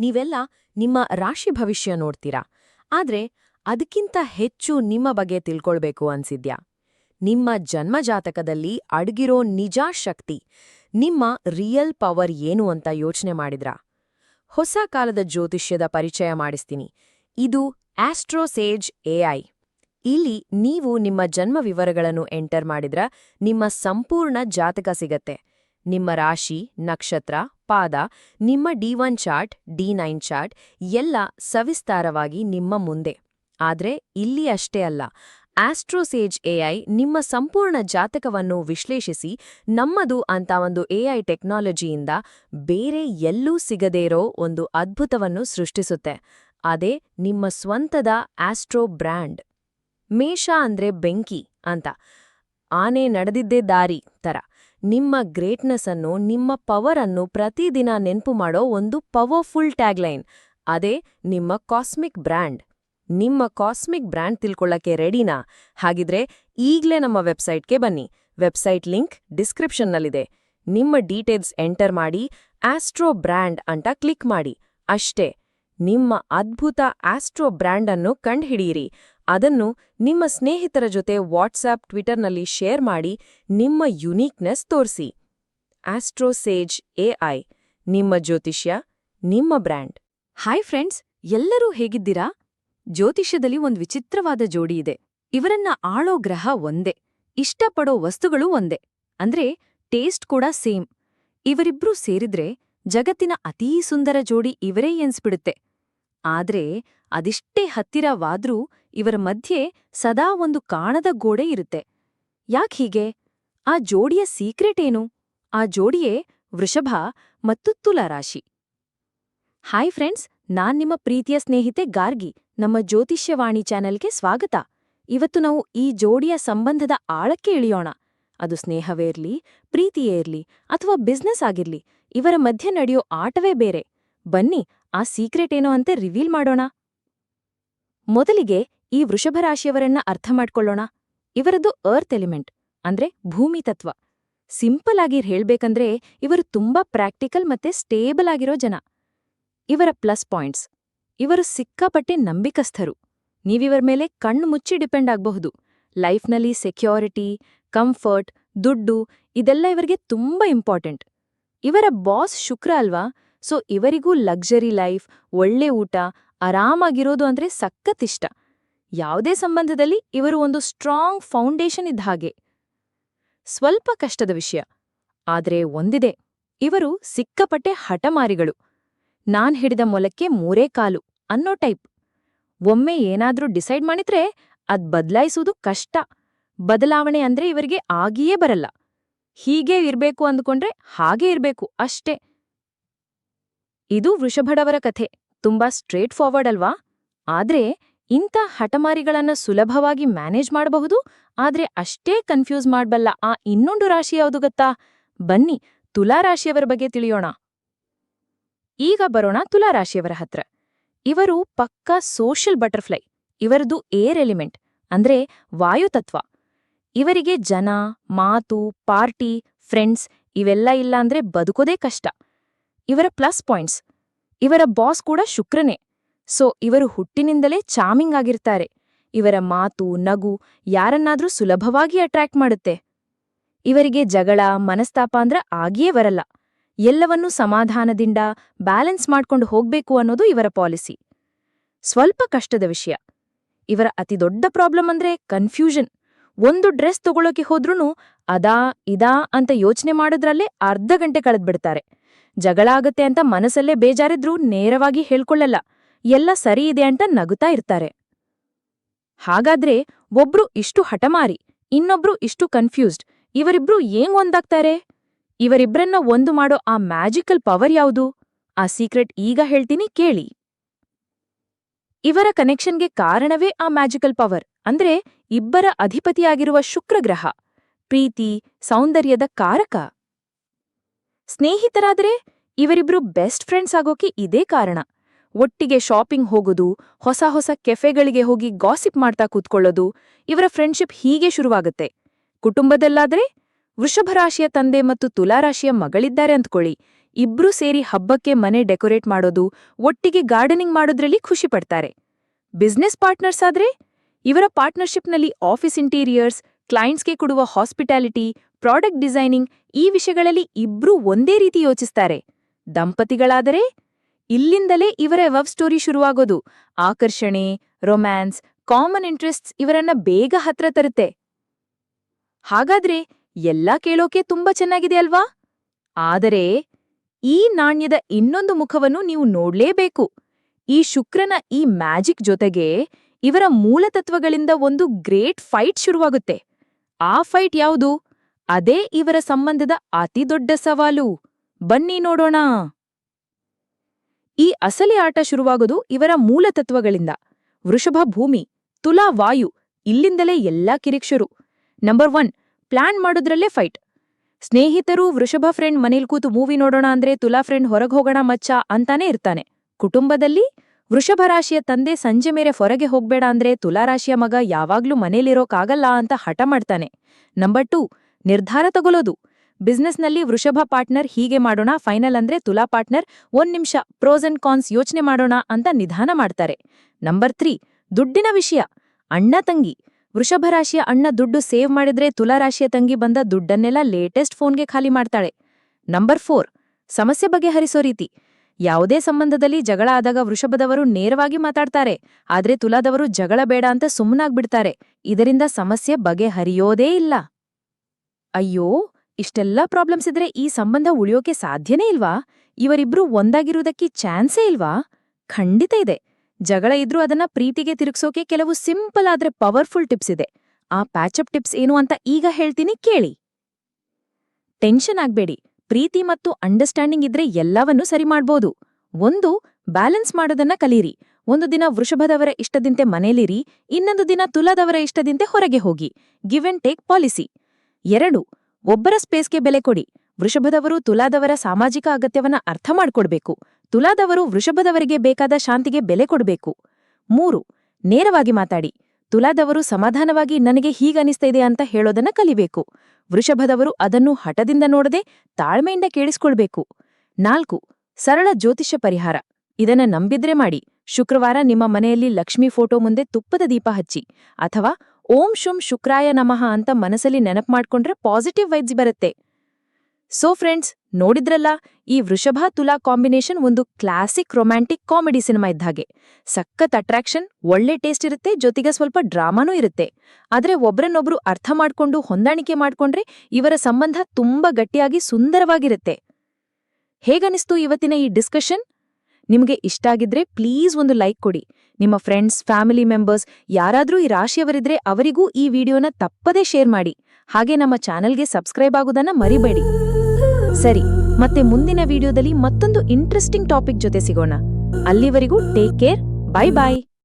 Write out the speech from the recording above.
ನೀವೆಲ್ಲ ನಿಮ್ಮ ರಾಶಿ ಭವಿಷ್ಯ ನೋಡ್ತೀರಾ? ಆದ್ರೆ ಅದಕ್ಕಿಂತ ಹೆಚ್ಚು ನಿಮ್ಮ ಬಗ್ಗೆ ತಿಳ್ಕೊಳ್ಬೇಕು ಅನ್ಸಿದ್ಯಾ? ನಿಮ್ಮ ಜನ್ಮಜಾತಕದಲ್ಲಿ ಅಡಗಿರೋ ನಿಜಾ ಶಕ್ತಿ ನಿಮ್ಮ ರಿಯಲ್ ಪವರ್ ಏನು ಅಂತ ಯೋಚನೆ ಮಾಡಿದ್ರಾ? ಹೊಸ ಕಾಲದ ಜ್ಯೋತಿಷ್ಯದ ಪರಿಚಯ ಮಾಡಿಸ್ತೀನಿ. ಇದು ಆಸ್ಟ್ರೋಸೇಜ್ ಎಐ ಇಲ್ಲಿ ನೀವು ನಿಮ್ಮ ಜನ್ಮ ವಿವರಗಳನ್ನು ಎಂಟರ್ ಮಾಡಿದ್ರ ನಿಮ್ಮ ಸಂಪೂರ್ಣ ಜಾತಕ ಸಿಗತ್ತೆ. ನಿಮ್ಮ ರಾಶಿ, ನಕ್ಷತ್ರ, ಪಾದ, ನಿಮ್ಮ D one chart, D nine chart ಎಲ್ಲ ಸವಿಸ್ತಾರವಾಗಿ ನಿಮ್ಮ ಮುಂದೆ. ಆದರೆ ಇಲ್ಲಿ ಅಷ್ಟೇ ಅಲ್ಲ. ಆಸ್ಟ್ರೋಸೇಜ್ ಎಐ ನಿಮ್ಮ ಸಂಪೂರ್ಣ ಜಾತಕವನ್ನು ವಿಶ್ಲೇಷಿಸಿ ನಮ್ಮದು ಅಂತ ಒಂದು ಎಐ ಟೆಕ್ನಾಲಜಿಯಿಂದ ಬೇರೆ ಎಲ್ಲೂ ಸಿಗದೇ ಇರೋ ಒಂದು ಅದ್ಭುತವನ್ನು ಸೃಷ್ಟಿಸುತ್ತೆ. ಅದೇ ನಿಮ್ಮ ಸ್ವಂತದ ಆಸ್ಟ್ರೋ ಬ್ರ್ಯಾಂಡ್. ಮೇಷ ಅಂದ್ರೆ ಬೆಂಕಿ ಅಂತ. ಆನೆ ನಡೆದಿದ್ದೇ ದಾರಿ ತರ. ನಿಮ್ಮ ಗ್ರೇಟ್ನೆಸ್ ಅನ್ನು, ನಿಮ್ಮ ಪವರ್ ಅನ್ನು ಪ್ರತಿದಿನ ನೆನ್ಪು ಮಾಡೋ ಒಂದು ಪವರ್ಫುಲ್ ಟ್ಯಾಗ್ಲೈನ್. ಅದೇ ನಿಮ್ಮ ಕಾಸ್ಮಿಕ್ ಬ್ರ್ಯಾಂಡ್. ನಿಮ್ಮ ಕಾಸ್ಮಿಕ್ ಬ್ರ್ಯಾಂಡ್ ತಿಳ್ಕೊಳ್ಳಕ್ಕೆ ರೆಡಿನಾ? ಹಾಗಿದ್ರೆ ಈಗ್ಲೇ ನಮ್ಮ ವೆಬ್ಸೈಟ್ಗೆ ಬನ್ನಿ. ವೆಬ್ಸೈಟ್ ಲಿಂಕ್ ಡಿಸ್ಕ್ರಿಪ್ಷನ್ನಲ್ಲಿದೆ. ನಿಮ್ಮ ಡೀಟೇಲ್ಸ್ ಎಂಟರ್ ಮಾಡಿ ಆಸ್ಟ್ರೋ ಬ್ರ್ಯಾಂಡ್ ಅಂತ ಕ್ಲಿಕ್ ಮಾಡಿ. ಅಷ್ಟೇ. ನಿಮ್ಮ ಅದ್ಭುತ ಆಸ್ಟ್ರೋ ಬ್ರ್ಯಾಂಡ್ ಅನ್ನು ಕಂಡುಹಿಡಿಯಿರಿ. ಅದನ್ನು ನಿಮ್ಮ ಸ್ನೇಹಿತರ ಜೊತೆ ವಾಟ್ಸ್ಆಪ್ ಟ್ವಿಟರ್ನಲ್ಲಿ ಶೇರ್ ಮಾಡಿ ನಿಮ್ಮ ಯುನೀಕ್ನೆಸ್ ತೋರಿಸಿ. ಆಸ್ಟ್ರೋಸೇಜ್ ಎಐ ನಿಮ್ಮ ಜ್ಯೋತಿಷ್ಯ, ನಿಮ್ಮ ಬ್ರ್ಯಾಂಡ್. ಹಾಯ್ ಫ್ರೆಂಡ್ಸ್, ಎಲ್ಲರೂ ಹೇಗಿದ್ದೀರಾ? ಜ್ಯೋತಿಷ್ಯದಲ್ಲಿ ಒಂದು ವಿಚಿತ್ರವಾದ ಜೋಡಿ ಇದೆ. ಇವರನ್ನ ಆಳೋ ಗ್ರಹ ಒಂದೇ, ಇಷ್ಟಪಡೋ ವಸ್ತುಗಳು ಒಂದೇ, ಅಂದ್ರೆ ಟೇಸ್ಟ್ ಕೂಡ ಸೇಮ್. ಇವರಿಬ್ರೂ ಸೇರಿದ್ರೆ ಜಗತ್ತಿನ ಅತೀ ಸುಂದರ ಜೋಡಿ ಇವರೇ ಎನ್ಸ್ಬಿಡುತ್ತೆ. ಆದ್ರೆ ಅದಿಷ್ಟೇ ಹತ್ತಿರವಾದ್ರೂ ಇವರ ಮಧ್ಯೆ ಸದಾ ಒಂದು ಕಾಣದ ಗೋಡೆ ಇರುತ್ತೆ. ಯಾಕ್ ಹೀಗೆ? ಆ ಜೋಡಿಯ ಸೀಕ್ರೆಟ್ ಏನು? ಆ ಜೋಡಿಯೇ ವೃಷಭ ಮತ್ತು ತುಲಾರಾಶಿ ಹಾಯ್ ಫ್ರೆಂಡ್ಸ್ ನಾನ್ ನಿಮ್ಮ ಪ್ರೀತಿಯ ಸ್ನೇಹಿತೆ ಗಾರ್ಗಿ. ನಮ್ಮ ಜ್ಯೋತಿಷ್ಯವಾಣಿ ಚಾನೆಲ್ಗೆ ಸ್ವಾಗತ. ಇವತ್ತು ನಾವು ಈ ಜೋಡಿಯ ಸಂಬಂಧದ ಆಳಕ್ಕೆ ಇಳಿಯೋಣ. ಅದು ಸ್ನೇಹವೇ ಇರ್ಲಿ, ಪ್ರೀತಿಯೇ ಇರ್ಲಿ ಅಥವಾ ಬಿಸ್ನೆಸ್ ಆಗಿರ್ಲಿ, ಇವರ ಮಧ್ಯೆ ನಡೆಯೋ ಆಟವೇ ಬೇರೆ. ಬನ್ನಿ, ಆ ಸೀಕ್ರೆಟ್ ಏನೋ ಅಂತೆ ರಿವೀಲ್ ಮಾಡೋಣ. ಮೊದಲಿಗೆ ಈ ವೃಷಭರಾಶಿಯವರನ್ನ ಅರ್ಥ ಮಾಡ್ಕೊಳ್ಳೋಣ. ಇವರದ್ದು ಅರ್ತ್ ಎಲಿಮೆಂಟ್ ಅಂದ್ರೆ ಭೂಮಿ ತತ್ವ. ಸಿಂಪಲ್ ಆಗಿ ಹೇಳ್ಬೇಕಂದ್ರೆ ಇವರು ತುಂಬಾ ಪ್ರಾಕ್ಟಿಕಲ್ ಮತ್ತೆ ಸ್ಟೇಬಲ್ ಆಗಿರೋ ಜನ. ಇವರ ಪ್ಲಸ್ ಪಾಯಿಂಟ್ಸ್ ಇವರು ಸಿಕ್ಕಾಪಟ್ಟೆ ನಂಬಿಕಸ್ಥರು. ನೀವಿವರ ಮೇಲೆ ಕಣ್ಣು ಮುಚ್ಚಿ ಡಿಪೆಂಡ್ ಆಗಬಹುದು. ಲೈಫ್ನಲ್ಲಿ ಸೆಕ್ಯೂರಿಟಿ ಕಂಫರ್ಟ್ ದುಡ್ಡು, ಇದೆಲ್ಲ ಇವರಿಗೆ ತುಂಬಾ ಇಂಪಾರ್ಟೆಂಟ್ ಇವರ ಬಾಸ್ ಶುಕ್ರ ಅಲ್ವಾ? ಸೊ ಇವರಿಗೂ ಲಕ್ಸರಿ ಲೈಫ್ ಒಳ್ಳೆ ಊಟ, ಆರಾಮಾಗಿರೋದು ಅಂದ್ರೆ ಸಖತ್ತಿಷ್ಟ ಯಾವುದೇ ಸಂಬಂಧದಲ್ಲಿ ಇವರು ಒಂದು ಸ್ಟ್ರಾಂಗ್ ಫೌಂಡೇಶನ್ ಇದ್ದ ಹಾಗೆ. ಸ್ವಲ್ಪ ಕಷ್ಟದ ವಿಷಯ, ಆದ್ರೆ ಒಂದಿದೆ, ಇವರು ಸಿಕ್ಕಪಟ್ಟೆ ಹಠಮಾರಿಗಳು. ನಾನ್ ಹಿಡಿದ ಮೊಲಕ್ಕೆ ಮೂರೇ ಕಾಲು ಅನ್ನೋ ಟೈಪ್. ಒಮ್ಮೆ ಏನಾದ್ರೂ ಡಿಸೈಡ್ ಮಾಡಿದ್ರೆ ಅದ್ ಬದಲಾಯಿಸುವುದು ಕಷ್ಟ. ಬದಲಾವಣೆ ಅಂದ್ರೆ ಇವರಿಗೆ ಆಗಿಯೇ ಬರಲ್ಲ. ಹೀಗೇ ಇರ್ಬೇಕು ಅಂದ್ಕೊಂಡ್ರೆ ಹಾಗೇ ಇರ್ಬೇಕು ಅಷ್ಟೇ. ಇದು ವೃಷಭಡವರ ಕಥೆ, ತುಂಬಾ ಸ್ಟ್ರೇಟ್ ಫಾರ್ವರ್ಡ್ ಅಲ್ವಾ? ಆದ್ರೆ ಇಂಥ ಹಠಮಾರಿಗಳನ್ನ ಸುಲಭವಾಗಿ ಮ್ಯಾನೇಜ್ ಮಾಡಬಹುದು? ಆದ್ರೆ ಅಷ್ಟೇ ಕನ್ಫ್ಯೂಸ್ ಮಾಡಬಲ್ಲ ಆ ಇನ್ನೊಂದು ರಾಶಿ ಯಾವುದು ಗೊತ್ತಾ? ಬನ್ನಿ ತುಲಾರಾಶಿಯವರ ಬಗ್ಗೆ ತಿಳಿಯೋಣ. ಈಗ ಬರೋಣ ತುಲಾರಾಶಿಯವರ ಹತ್ರ. ಇವರು ಪಕ್ಕಾ ಸೋಷಿಯಲ್ ಬಟರ್ಫ್ಲೈ, ಇವರದು ಏರ್ ಎಲಿಮೆಂಟ್, ಅಂದ್ರೆ ವಾಯುತತ್ವ ಇವರಿಗೆ ಜನ, ಮಾತು, ಪಾರ್ಟಿ, ಫ್ರೆಂಡ್ಸ್ ಇವೆಲ್ಲ ಇಲ್ಲ ಅಂದ್ರೆ ಬದುಕೋದೇ ಕಷ್ಟ. ಇವರ ಪ್ಲಸ್ ಪಾಯಿಂಟ್ಸ್, ಇವರ ಬಾಸ್ ಕೂಡ ಶುಕ್ರನೇ. ಸೊ, ಇವರು ಹುಟ್ಟಿನಿಂದಲೇ ಚಾಮಿಂಗ್ ಆಗಿರ್ತಾರೆ. ಇವರ ಮಾತು, ನಗು ಯಾರನ್ನಾದ್ರೂ ಸುಲಭವಾಗಿ ಅಟ್ರಾಕ್ಟ್ ಮಾಡುತ್ತೆ. ಇವರಿಗೆ ಜಗಳ ಮನಸ್ತಾಪ ಅಂದ್ರ ಆಗಿಯೇ ಬರಲ್ಲ. ಎಲ್ಲವನ್ನೂ ಸಮಾಧಾನದಿಂದ ಬ್ಯಾಲೆನ್ಸ್ ಮಾಡ್ಕೊಂಡು ಹೋಗ್ಬೇಕು ಅನ್ನೋದು ಇವರ ಪಾಲಿಸಿ. ಸ್ವಲ್ಪ ಕಷ್ಟದ ವಿಷಯ. ಇವರ ಅತಿದೊಡ್ಡ ಪ್ರಾಬ್ಲಮ್ ಅಂದ್ರೆ ಕನ್ಫ್ಯೂಷನ್. ಒಂದು ಡ್ರೆಸ್ ತಗೊಳ್ಳೋಕೆ ಹೋದ್ರೂ ಅದಾ, ಇದಾ ಅಂತ ಯೋಚನೆ ಮಾಡೋದ್ರಲ್ಲೇ ಅರ್ಧ ಗಂಟೆ ಕಳೆದ್ಬಿಡ್ತಾರೆ. ಜಗಳ ಆಗತ್ತೆ ಅಂತ ಮನಸ್ಸಲ್ಲೇ ಬೇಜಾರಿದ್ರೂ ನೇರವಾಗಿ ಹೇಳ್ಕೊಳ್ಳಲ್ಲ. ಎಲ್ಲ ಸರಿ ಇದೆ ಅಂತ ನಗುತ್ತಾ ಇರ್ತಾರೆ. ಹಾಗಾದ್ರೆ ಒಬ್ರು ಇಷ್ಟು ಹಠಮಾರಿ, ಇನ್ನೊಬ್ರು ಇಷ್ಟು ಕನ್ಫ್ಯೂಸ್ಡ್ ಇವರಿಬ್ರು ಏಂಗ್ ಒಂದಾಗ್ತಾರೆ? ಇವರಿಬ್ರನ್ನ ಒಂದು ಮಾಡೋ ಆ ಮ್ಯಾಜಿಕಲ್ ಪವರ್ ಯಾವುದು? ಆ ಸೀಕ್ರೆಟ್ ಈಗ ಹೇಳ್ತೀನಿ ಕೇಳಿ. ಇವರ ಕನೆಕ್ಷನ್ಗೆ ಕಾರಣವೇ ಆ ಮ್ಯಾಜಿಕಲ್ ಪವರ್ ಅಂದ್ರೆ ಇಬ್ಬರ ಅಧಿಪತಿಯಾಗಿರುವ ಶುಕ್ರಗ್ರಹ, ಪ್ರೀತಿ, ಸೌಂದರ್ಯದ ಕಾರಕ. ಸ್ನೇಹಿತರಾದ್ರೆ ಇವರಿಬ್ರು ಬೆಸ್ಟ್ ಫ್ರೆಂಡ್ಸ್ ಆಗೋಕೆ ಇದೇ ಕಾರಣ. ಒಟ್ಟಿಗೆ ಶಾಪಿಂಗ್ ಹೋಗೋದು, ಹೊಸ ಹೊಸ ಕೆಫೆಗಳಿಗೆ ಹೋಗಿ ಗಾಸಿಪ್ ಮಾಡ್ತಾ ಕೂತ್ಕೊಳ್ಳೋದು, ಇವರ ಫ್ರೆಂಡ್ಶಿಪ್ ಹೀಗೆ ಶುರುವಾಗುತ್ತೆ. ಕುಟುಂಬದಲ್ಲಾದ್ರೆ ವೃಷಭರಾಶಿಯ ತಂದೆ ಮತ್ತು ತುಲಾರಾಶಿಯ ಮಗಳಿದ್ದಾರೆ ಅಂದ್ಕೊಳ್ಳಿ. ಇಬ್ರೂ ಸೇರಿ ಹಬ್ಬಕ್ಕೆ ಮನೆ ಡೆಕೋರೇಟ್ ಮಾಡೋದು, ಒಟ್ಟಿಗೆ ಗಾರ್ಡನಿಂಗ್ ಮಾಡೋದ್ರಲ್ಲಿ ಖುಷಿ ಪಡ್ತಾರೆ. ಬಿಸ್ನೆಸ್ ಪಾರ್ಟ್ನರ್ಸ್ ಆದ್ರೆ ಇವರ ಪಾರ್ಟ್ನರ್ಶಿಪ್ನಲ್ಲಿ ಆಫೀಸ್ ಇಂಟೀರಿಯರ್ಸ್, ಕ್ಲೈಂಟ್ಸ್ಗೆ ಕೊಡುವ ಹಾಸ್ಪಿಟಾಲಿಟಿ ಪ್ರಾಡಕ್ಟ್ ಡಿಸೈನಿಂಗ್ ಈ ವಿಷಯಗಳಲ್ಲಿ ಇಬ್ರೂ ಒಂದೇ ರೀತಿ ಯೋಚಿಸ್ತಾರೆ. ದಂಪತಿಗಳಾದರೆ ಇಲ್ಲಿಂದಲೇ ಇವರ ಲವ್ ಸ್ಟೋರಿ ಶುರುವಾಗೋದು. ಆಕರ್ಷಣೆ ರೊಮ್ಯಾನ್ಸ್ ಕಾಮನ್ ಇಂಟ್ರೆಸ್ಟ್ಸ್ ಇವರನ್ನ ಬೇಗ ಹತ್ರ ತರುತ್ತೆ. ಹಾಗಾದ್ರೆ ಎಲ್ಲ ಕೇಳೋಕೆ ತುಂಬಾ ಚೆನ್ನಾಗಿದೆ ಅಲ್ವಾ? ಆದರೆ ಈ ನಾಣ್ಯದ ಇನ್ನೊಂದು ಮುಖವನ್ನು ನೀವು ನೋಡ್ಲೇಬೇಕು. ಈ ಶುಕ್ರನ ಈ ಮ್ಯಾಜಿಕ್ ಜೊತೆಗೆ ಇವರ ಮೂಲತತ್ವಗಳಿಂದ ಒಂದು ಗ್ರೇಟ್ ಫೈಟ್ ಶುರುವಾಗುತ್ತೆ. ಆ ಫೈಟ್ ಯಾವುದು? ಅದೇ ಇವರ ಸಂಬಂಧದ ಅತಿದೊಡ್ಡ ಸವಾಲು. ಬನ್ನಿ ನೋಡೋಣ. ಈ ಅಸಲಿ ಆಟ ಶುರುವಾಗೋದು ಇವರ ಮೂಲತತ್ವಗಳಿಂದ ವೃಷಭ ಭೂಮಿ, ತುಲಾ ವಾಯು, ಇಲ್ಲಿಂದಲೇ ಎಲ್ಲಾ ಕಿರಿಕ್ಷರು. ನಂಬರ್ ಒನ್ ಪ್ಲಾನ್ ಮಾಡೋದ್ರಲ್ಲೇ ಫೈಟ್ ಸ್ನೇಹಿತರು ವೃಷಭ ಫ್ರೆಂಡ್ ಮನೇಲ್ ಕೂತು ಮೂವಿ ನೋಡೋಣ ಅಂದ್ರೆ ತುಲಾ ಫ್ರೆಂಡ್ ಹೊರಗೆ ಹೋಗೋಣ ಮಚ್ಚ ಅಂತಾನೆ ಇರ್ತಾನೆ. ಕುಟುಂಬದಲ್ಲಿ ವೃಷಭ ರಾಶಿಯ ತಂದೆ ಸಂಜೆ ಮೇರೆ ಹೊರಗೆ ಹೋಗ್ಬೇಡ ಅಂದ್ರೆ ತುಲಾ ರಾಶಿಯ ಮಗ ಯಾವಾಗ್ಲೂ ಮನೇಲಿರೋಕಾಗಲ್ಲ ಅಂತ ಹಠ ಮಾಡ್ತಾನೆ. ನಂಬರ್ ಟು ನಿರ್ಧಾರ ತಗೊಳ್ಳೋದು. ಬಿಸ್ನೆಸ್ನಲ್ಲಿ ವೃಷಭ ಪಾರ್ಟ್ನರ್ ಹೀಗೆ ಮಾಡೋಣ, ಫೈನಲ್ ಅಂದ್ರೆ ತುಲಾ ಪಾರ್ಟ್ನರ್, ಒಂದ್ ನಿಮಿಷ ಪ್ರೋಸ್ ಅಂಡ್ ಕಾನ್ಸ್ ಯೋಚನೆ ಮಾಡೋಣ ಅಂತ ನಿಧಾನ ಮಾಡ್ತಾರೆ. ನಂಬರ್ ತ್ರೀ, ದುಡ್ಡಿನ ವಿಷಯ. ಅಣ್ಣ ತಂಗಿ. ವೃಷಭ ರಾಶಿಯ ಅಣ್ಣ ದುಡ್ಡು ಸೇವ್ ಮಾಡಿದ್ರೆ ತುಲಾ ರಾಶಿಯ ತಂಗಿ ಬಂದ ದುಡ್ಡನ್ನೆಲ್ಲ ಲೇಟೆಸ್ಟ್ ಫೋನ್ಗೆ ಖಾಲಿ ಮಾಡ್ತಾಳೆ. ನಂಬರ್ ಫೋರ್, ಸಮಸ್ಯೆ ಬಗೆಹರಿಸೋ ರೀತಿ. ಯಾವುದೇ ಸಂಬಂಧದಲ್ಲಿ ಜಗಳ ಆದಾಗ ವೃಷಭದವರು ನೇರವಾಗಿ ಮಾತಾಡ್ತಾರೆ. ಆದ್ರೆ ತುಲಾದವರು ಜಗಳ ಬೇಡ ಅಂತ ಸುಮ್ಮನಾಗ್ಬಿಡ್ತಾರೆ ಇದರಿಂದ ಸಮಸ್ಯೆ ಬಗೆಹರಿಯೋದೇ ಇಲ್ಲ. ಅಯ್ಯೋ! ಇಷ್ಟೆಲ್ಲಾ ಪ್ರಾಬ್ಲಮ್ಸ್ ಇದ್ರೆ ಈ ಸಂಬಂಧ ಉಳಿಯೋಕೆ ಸಾಧ್ಯನೇ ಇಲ್ವಾ? ಇವರಿಬ್ರು ಒಂದಾಗಿರುವುದಕ್ಕೆ ಚಾನ್ಸೇ ಇಲ್ವಾ? ಖಂಡಿತ ಇದೆ. ಜಗಳ ಇದ್ರೂ ಅದನ್ನ ಪ್ರೀತಿಗೆ ತಿರುಗ್ಸೋಕೆ ಕೆಲವು ಸಿಂಪಲ್ ಆದ್ರೆ ಪವರ್ಫುಲ್ ಟಿಪ್ಸ್ ಇದೆ. ಆ ಪ್ಯಾಚಪ್ ಟಿಪ್ಸ್ ಏನು ಅಂತ ಈಗ ಹೇಳ್ತೀನಿ ಕೇಳಿ. ಟೆನ್ಷನ್ ಆಗ್ಬೇಡಿ. ಪ್ರೀತಿ ಮತ್ತು ಅಂಡರ್ಸ್ಟ್ಯಾಂಡಿಂಗ್ ಇದ್ರೆ ಎಲ್ಲವನ್ನೂ ಸರಿ ಮಾಡ್ಬೋದು. ಒಂದು ಬ್ಯಾಲೆನ್ಸ್ ಮಾಡೋದನ್ನ ಕಲೀರಿ. ಒಂದು ದಿನ ವೃಷಭದವರ ಇಷ್ಟದಿಂತೆ ಮನೇಲಿರಿ, ಇನ್ನೊಂದು ದಿನ ತುಲಾದವರ ಇಷ್ಟದಿಂತೆ ಹೊರಗೆ ಹೋಗಿ. ಗಿವ್ ಅಂಡ್ ಟೇಕ್ ಪಾಲಿಸಿ ಎರಡು ಒಬ್ಬರ ಸ್ಪೇಸ್ಗೆ ಬೆಲೆ ಕೊಡಿ. ವೃಷಭದವರು ತುಲಾದವರ ಸಾಮಾಜಿಕ ಅಗತ್ಯವನ್ನ ಅರ್ಥ ಮಾಡ್ಕೊಡ್ಬೇಕು. ತುಲಾದವರು ವೃಷಭದವರಿಗೆ ಬೇಕಾದ ಶಾಂತಿಗೆ ಬೆಲೆ ಕೊಡಬೇಕು. ಮೂರು, ನೇರವಾಗಿ ಮಾತಾಡಿ. ತುಲಾದವರು ಸಮಾಧಾನವಾಗಿ ನನಗೆ ಹೀಗನಿಸ್ತಾ ಇದೆ ಅಂತ ಹೇಳೋದನ್ನ ಕಲಿಬೇಕು. ವೃಷಭದವರು ಅದನ್ನು ಹಠದಿಂದ ನೋಡದೆ ತಾಳ್ಮೆಯಿಂದ ಕೇಳಿಸ್ಕೊಳ್ಬೇಕು. ನಾಲ್ಕು, ಸರಳ ಜ್ಯೋತಿಷ್ಯ ಪರಿಹಾರ. ಇದನ್ನ ನಂಬಿದ್ರೆ ಮಾಡಿ. ಶುಕ್ರವಾರ ನಿಮ್ಮ ಮನೆಯಲ್ಲಿ ಲಕ್ಷ್ಮಿ ಫೋಟೋ ಮುಂದೆ ತುಪ್ಪದ ದೀಪ ಹಚ್ಚಿ. ಅಥವಾ ಓಂ ಶುಂ ಶುಕ್ರಾಯ ನಮಃ ಅಂತ ಮನಸ್ಸಲ್ಲಿ ನೆನಪು ಮಾಡ್ಕೊಂಡ್ರೆ ಪಾಸಿಟಿವ್ ವೈಬ್ಸ್ ಬರುತ್ತೆ. ಸೊ ಫ್ರೆಂಡ್ಸ್ ನೋಡಿದ್ರಲ್ಲ, ಈ ವೃಷಭ ತುಲಾ ಕಾಂಬಿನೇಷನ್ ಒಂದು ಕ್ಲಾಸಿಕ್ ರೊಮ್ಯಾಂಟಿಕ್ ಕಾಮಿಡಿ ಸಿನಿಮಾ ಇದ್ದಾಗೆ ಸಖತ್ ಅಟ್ರಾಕ್ಷನ್ ಒಳ್ಳೆ ಟೇಸ್ಟ್ ಇರುತ್ತೆ, ಜೊತೆಗೆ ಸ್ವಲ್ಪ ಡ್ರಾಮಾನೂ ಇರುತ್ತೆ. ಆದ್ರೆ ಒಬ್ರನ್ನೊಬ್ರು ಅರ್ಥ ಮಾಡ್ಕೊಂಡು, ಹೊಂದಾಣಿಕೆ ಮಾಡ್ಕೊಂಡ್ರೆ ಇವರ ಸಂಬಂಧ ತುಂಬಾ ಗಟ್ಟಿಯಾಗಿ ಸುಂದರವಾಗಿರುತ್ತೆ. ಹೇಗನಿಸ್ತು ಇವತ್ತಿನ ಈ ಡಿಸ್ಕಷನ್ ನಿಮಗೆ ಇಷ್ಟ ಆಗಿದ್ರೆ ಪ್ಲೀಸ್ ಒಂದು ಲೈಕ್ ಕೊಡಿ. ನಿಮ್ಮ ಫ್ರೆಂಡ್ಸ್ ಫ್ಯಾಮಿಲಿ ಮೆಂಬರ್ಸ್ ಯಾರಾದರೂ ಈ ರಾಶಿಯವರಿದ್ರೆ ಅವರಿಗೂ ಈ ವಿಡಿಯೋನ ತಪ್ಪದೇ ಶೇರ್ ಮಾಡಿ. ಹಾಗೆ ನಮ್ಮ ಚಾನೆಲ್ಗೆ ಸಬ್ಸ್ಕ್ರೈಬ್ ಆಗೋದನ್ನ ಮರಿಬೇಡಿ. ಸರಿ, ಮತ್ತೆ ಮುಂದಿನ ವಿಡಿಯೋದಲ್ಲಿ ಮತ್ತೊಂದು ಇಂಟ್ರೆಸ್ಟಿಂಗ್ ಟಾಪಿಕ್ ಜೊತೆ ಸಿಗೋಣ. ಅಲ್ಲಿವರೆಗೂ ಟೇಕ್ ಕೇರ್ ಬೈ ಬಾಯ್